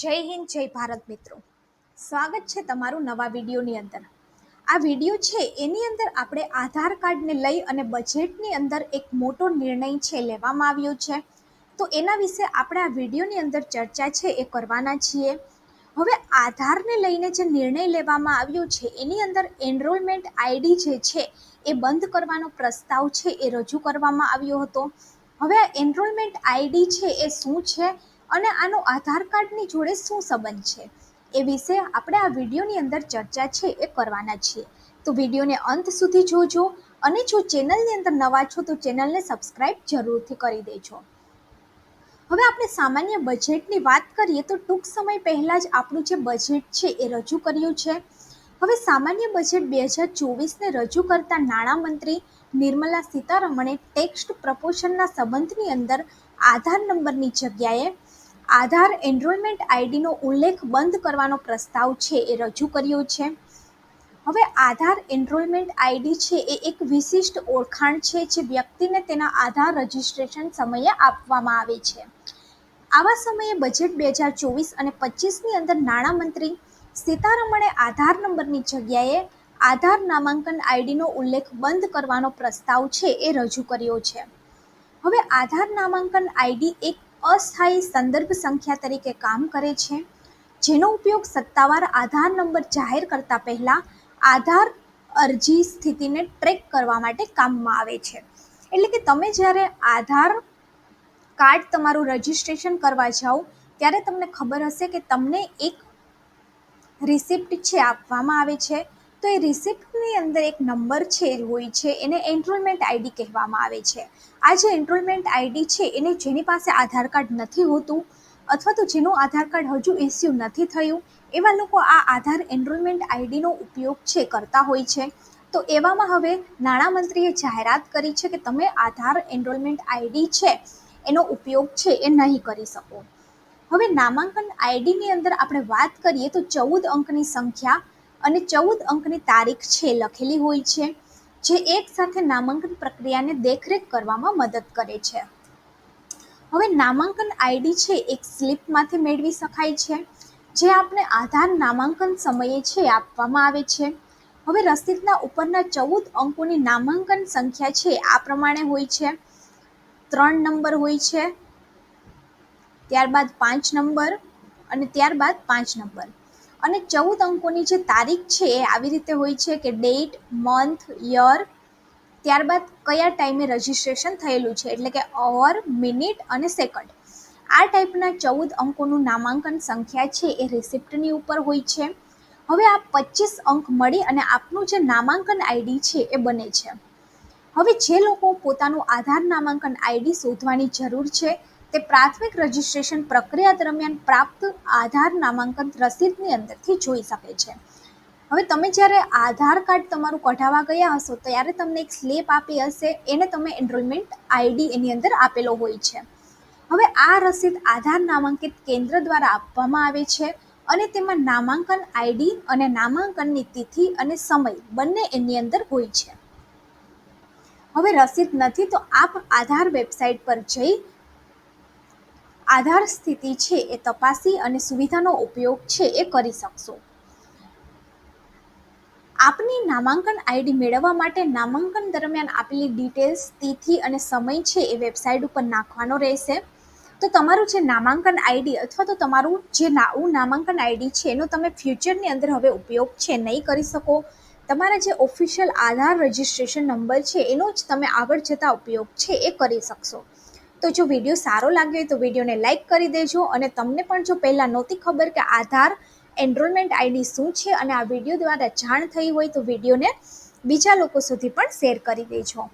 જય હિન્દ, જય ભારત મિત્રો. સ્વાગત છે તમારું નવા વિડીયોની અંદર. આ વીડિયો છે, એની અંદર આપણે આધાર કાર્ડને લઈ અને બજેટની અંદર એક મોટો નિર્ણય છે, લેવામાં આવ્યો છે. તો એના વિશે આપણે આ વિડીયોની અંદર ચર્ચા છે, એ કરવાના છીએ. હવે આધારને લઈને જે નિર્ણય લેવામાં આવ્યો છે, એની અંદર એનરોલમેન્ટ આઈડી જે છે, એ બંધ કરવાનો પ્રસ્તાવ છે, એ રજૂ કરવામાં આવ્યો હતો. હવે આ એનરોલમેન્ટ આઈડી છે, એ શું છે? અને આનો આધાર કાર્ડની જોડે શું સંબંધ છે? એ વિશે આપણે આ વિડીયોની અંદર ચર્ચા છે એ કરવાના છીએ. તો વિડીયોને અંત સુધી જોજો અને જો ચેનલની અંદર નવા છો તો ચેનલને સબસ્ક્રાઈબ જરૂરથી કરી દેજો. હવે આપણે સામાન્ય બજેટની વાત કરીએ તો ટૂંક સમય પહેલાં જ આપણું જે બજેટ છે એ રજૂ કર્યું છે. હવે સામાન્ય બજેટ બે હજાર ચોવીસને રજૂ કરતા નાણામંત્રી નિર્મલા સીતારમણે ટેક્સ્ટ પ્રપોશનના સંબંધની અંદર આધાર નંબરની જગ્યાએ આધાર એનરોલમેન્ટ આઈડીનો ઉલ્લેખ બંધ કરવાનો પ્રસ્તાવ છે એ રજૂ કર્યો છે. હવે આધાર એનરોલમેન્ટ આઈડી છે એ એક વિશિષ્ટ ઓળખાણ છે જે વ્યક્તિને તેના આધાર રજિસ્ટ્રેશન સમયે આપવામાં આવે છે. આવા સમયે બજેટ બે હજાર ચોવીસ અને પચીસની અંદર નાણામંત્રી સીતારમણે આધાર નંબરની જગ્યાએ આધાર નામાંકન આઈડીનો ઉલ્લેખ બંધ કરવાનો પ્રસ્તાવ છે એ રજૂ કર્યો છે. હવે આધાર નામાંકન આઈડી એક અસ્થાયી સંદર્ભ સંખ્યા તરીકે કામ કરે છે. જેનો ઉપયોગ સત્તાવાર આધાર નંબર જાહેર કરતા પહેલાં આધાર અરજી સ્થિતિને ટ્રેક કરવા માટે કામમાં આવે છે. એટલે કે તમે જ્યારે આધાર કાર્ડ તમારું રજિસ્ટ્રેશન કરવા જાઓ, ત્યારે તમને ખબર હશે કે તમને એક રિસિપ્ટ છે આપવામાં આવે છે. તો એ રિસિપ્ટની અંદર એક નંબર છે હોય છે. એને એનરોલમેન્ટ આઈડી કહેવામાં આવે છે. આ જે એનરોલમેન્ટ આઈડી છે, એને જેની પાસે આધાર કાર્ડ નથી હોતું અથવા તો જેનું આધાર કાર્ડ હજુ ઇસ્યુ નથી થયું, એવા લોકો આ આધાર એનરોલમેન્ટ આઈડીનો ઉપયોગ છે, કરતા હોય છે. તો એવામાં હવે નાણામંત્રીએ જાહેરાત કરી છે કે તમે આધાર એનરોલમેન્ટ આઈડી છે, એનો ઉપયોગ છે, એ નહીં કરી શકો. હવે નામાંકન આઈડીની અંદર આપણે વાત કરીએ તો ચૌદ અંકની સંખ્યા અને ચૌદ અંકની તારીખ છે લખેલી હોય છે, જે એક સાથે નામાંકન પ્રક્રિયાને દેખરેખ કરવામાં મદદ કરે છે. હવે નામાંકન આઈડી છે એક સ્લીપમાંથી મેળવી શકાય છે, જે આપણે આધાર નામાંકન સમયે છે આપવામાં આવે છે. હવે રસીદના ઉપરના ચૌદ અંકોની નામાંકન સંખ્યા છે આ પ્રમાણે હોય છે. ત્રણ નંબર હોય છે, ત્યારબાદ પાંચ નંબર અને ત્યારબાદ પાંચ નંબર. અને ચૌદ અંકોની જે તારીખ છે એ આવી રીતે હોય છે કે ડેટ મંથ યર ત્યારબાદ કયા ટાઈમે રજિસ્ટ્રેશન થયેલું છે? એટલે કે અવર મિનિટ અને સેકન્ડ આ ટાઈપના ચૌદ અંકોનું નામાંકન સંખ્યા છે એ રિસિપ્ટની ઉપર હોય છે. હવે આ પચીસ અંક મળી અને આપનું જે નામાંકન આઈડી છે એ બને છે. હવે જે લોકો પોતાનું આધાર નામાંકન આઈડી શોધવાની જરૂર છે તે પ્રાથમિક રજિસ્ટ્રેશન પ્રક્રિયા દરમિયાન પ્રાપ્ત આધાર નામાંકન રસીદની અંદરથી જોઈ શકે છે. હવે તમે જ્યારે આધાર કાર્ડ તમારું કઢાવવા ગયા હશો, ત્યારે તમને એક સ્લેપ આપી હશે. એને તમે એનરોલમેન્ટ આઈડી એની અંદર આપેલો હોય છે. હવે આ રસીદ આધાર નામાંકિત કેન્દ્ર દ્વારા આપવામાં આવે છે અને તેમાં નામાંકન આઈડી અને નામાંકનની તિથિ અને સમય બંને એની અંદર હોય છે. હવે રસીદ નથી તો આપ આધાર વેબસાઇટ પર જઈ આધાર સ્થિતિ છે એ તપાસી અને સુવિધાનો ઉપયોગ છે એ કરી શકશો. આપની નામાંકન આઈડી મેળવવા માટે નામાંકન દરમિયાન આપેલી ડિટેલ્સ, તિથિ અને સમય છે એ વેબસાઇટ ઉપર નાખવાનો રહેશે. તો તમારું જે નામાંકન આઈડી અથવા તો તમારું જે નવું નામાંકન આઈડી છે એનો તમે ફ્યુચરની અંદર હવે ઉપયોગ છે નહીં કરી શકો. તમારા જે ઓફિશિયલ આધાર રજિસ્ટ્રેશન નંબર છે એનો જ તમે આગળ જતા ઉપયોગ છે એ કરી શકશો. તો જો વીડિયો સારો લાગ્યો હોય તો વિડીયોને લાઇક કરી દેજો અને તમને પણ જો પહેલાં નહોતી ખબર કે આધાર એનરોલમેન્ટ આઈડી શું છે અને આ વીડિયો દ્વારા જાણ થઈ હોય તો વિડીયોને બીજા લોકો સુધી પણ શેર કરી દેજો.